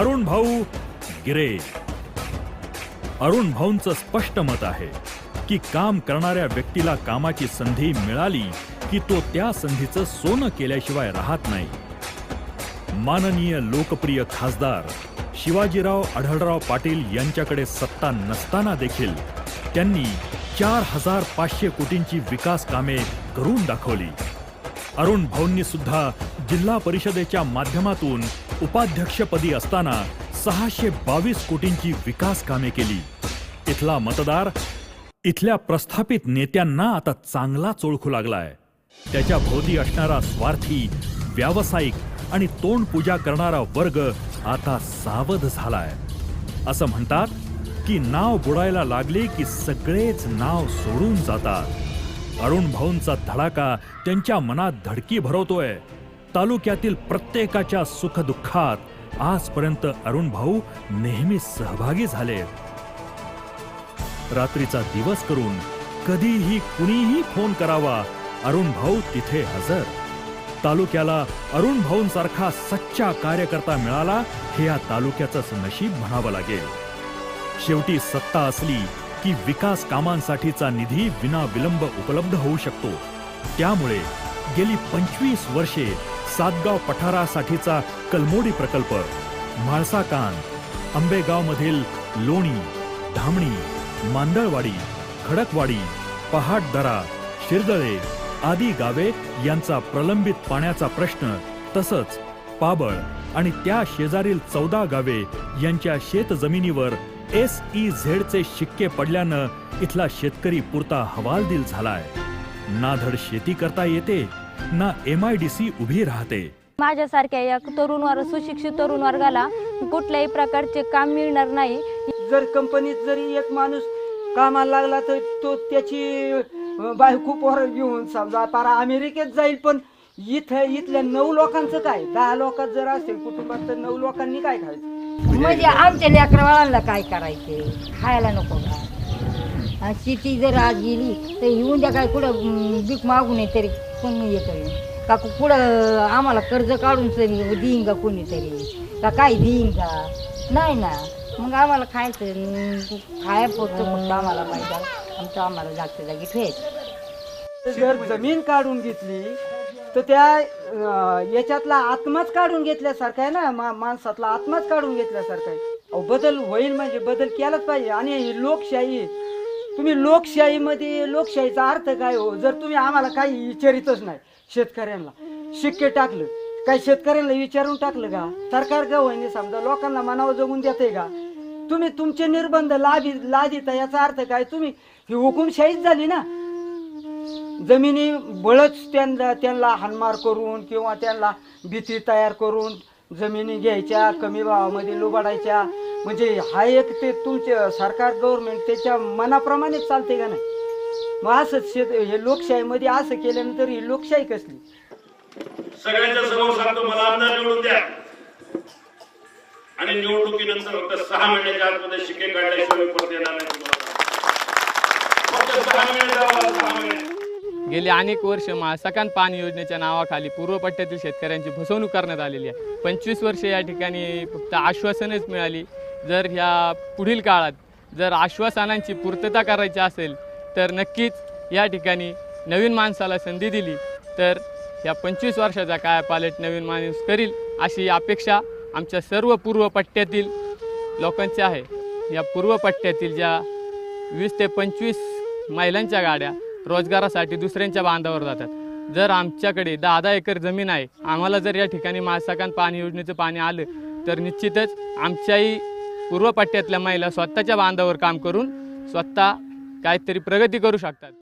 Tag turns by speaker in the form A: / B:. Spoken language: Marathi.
A: अरुण भाऊ गिरे. अरुण भाऊंचं स्पष्ट मत आहे की काम करणाऱ्या व्यक्तीला कामाची संधी मिळाली की तो त्या संधीचं सोनं केल्याशिवाय राहत नाही. माननीय लोकप्रिय खासदार शिवाजीराव आढळराव पाटील यांच्याकडे सत्ता नसताना देखील त्यांनी चार हजार पाचशे कोटींची विकास कामे करून दाखवली. अरुण भाऊंनी सुद्धा जिल्हा परिषदेच्या माध्यमातून उपाध्यक्षपदी असताना सहाशे बावीस कोटींची विकास कामे केली. इथला मतदार इथल्या प्रस्थापित नेत्यांना आता चांगलाच ओळखू लागलाय. त्याच्या भोवती असणारा स्वार्थी व्यावसायिक आणि तोंड पूजा करणारा वर्ग आता सावध झालाय. असं म्हणतात की नाव बुडायला लागले की सगळेच नाव सोडून जातात. अरुण भाऊंचा धडाका त्यांच्या मनात धडकी भरवतोय. तालुक्यातील प्रत्येकाच्या सुखदुःखात आजपर्यंत अरुण भाऊ नेहमी सहभागी झाले. रात्रीचा दिवस करून कधीही कुणीही फोन करावा अरुण भाऊ तिथे हजर. तालुक्याला अरुण भाऊंसारखा सच्चा कार्यकर्ता मिळाला हे या तालुक्याचंच नशीब म्हणावं लागेल. शेवटी सत्ता असली की विकास कामांसाठीचा निधी विना विलंब उपलब्ध होऊ शकतो. त्यामुळे गेली पंचवीस वर्षे सातगाव पठारासाठीचा कलमोडी प्रकल्प म्हाळसा कान आंबेगाव मधील लोणी धामणी मांदळवाडी खडकवाडी पहाटदरा शिरदळे आदी गावे यांचा प्रलंबित पाण्याचा प्रश्न तसंच पाबळ आणि त्या शेजारील चौदा गावे यांच्या शेतजमिनीवर एस ई झेडचे शिक्के पडल्यानं इथला शेतकरी पुरता हवालदिल झालाय. नाधड शेती करता येते ना एम आय डी सी उभी राहते.
B: माझ्यासारख्या या तरुण वर्ग सुशिक्षित तरुण वर्गाला कुठल्याही प्रकारचे काम मिळणार नाही.
C: जर कंपनीत जरी एक माणूस कामाला लागला तर तो त्याची बायको पोर घेऊन समजा पारा अमेरिकेत जाईल पण इथं इथल्या नऊ लोकांचं काय? दहा लोकात जर असेल कुटुंबात तर नऊ लोकांनी काय खायचं
D: म्हणजे आमच्या लेकरवाळांना काय करायचे? खायला नको का? आणि शेती जर आज गेली तर येऊन द्या काय कुठं बीक मागू मागून तरी. कोण हे करेन का कुठं आम्हाला कर्ज काढून तरी देईन का कोणीतरी का काय देईन का? नाही ना. मग आम्हाला खायचं खाया पोचतं फक्त आम्हाला पाहिजे आमचं आम्हाला जागच्या जागी ठेवायचं.
C: जर जमीन काढून घेतली तर त्या याच्यातला आत्माच काढून घेतल्यासारखा आहे ना? मा माणसातला आत्माच काढून घेतल्यासारखा आहे. अहो बदल होईल म्हणजे बदल केलाच पाहिजे. आणि ही लोकशाही तुम्ही लोकशाहीमध्ये लोकशाहीचा अर्थ काय हो? जर तुम्ही आम्हाला काही विचारितच नाही शेतकऱ्यांना. शिक्के टाकलं. काही शेतकऱ्यांना विचारून टाकलं का? सरकार का होईने समजा? लोकांना मनावर जगून देते का? तुम्ही तुमचे निर्बंध लाभी लादिता याचा अर्थ काय? तुम्ही ही हुकुमशाहीच झाली ना? जमिनी बळच त्यांना त्यांना हानमार करून किंवा त्यांना भीती तयार करून जमिनी घ्यायच्या कमी भावामध्ये लुबाडायच्या. म्हणजे हा एक ते तुमचे सरकार गव्हर्नमेंट त्याच्या मनाप्रमाणेच चालते का नाही? मग असंच शेत हे लोकशाहीमध्ये असं केल्यानंतर ही लोकशाही कसली?
E: सगळ्यांच्या समोर सांगतो मला आमदार निवडून द्या. आणि निवडणुकीनंतर फक्त सहा महिन्याच्या आतमध्ये शिके काढल्याशिवाय परत येणार नाही तुम्हाला. फक्त सहा महिने
F: गेली अनेक वर्ष महासकान पाणी योजनेच्या नावाखाली पूर्व पट्ट्यातील शेतकऱ्यांची फसवणूक करण्यात आलेली आहे. पंचवीस वर्षे या ठिकाणी फक्त आश्वासनच मिळाली. जर ह्या पुढील काळात जर आश्वासनांची पूर्तता करायची असेल तर नक्कीच या ठिकाणी नवीन माणसाला संधी दिली तर या पंचवीस वर्षाचा काय पालट नवीन माणूस करील अशी अपेक्षा आमच्या सर्व पूर्व पट्ट्यातील लोकांची आहे. या पूर्व पट्ट्यातील ज्या वीस ते पंचवीस महिलांच्या गाड्या रोजगारासाठी दुसऱ्यांच्या बांधावर जातात. जर आमच्याकडे दहा दहा एकर जमीन आहे आम्हाला जर या ठिकाणी मासाकान पाणी योजनेचं पाणी आलं तर निश्चितच आमच्याही पूर्वपट्ट्यातल्या महिला स्वतःच्या बांधावर काम करून स्वतः काहीतरी प्रगती करू शकतात.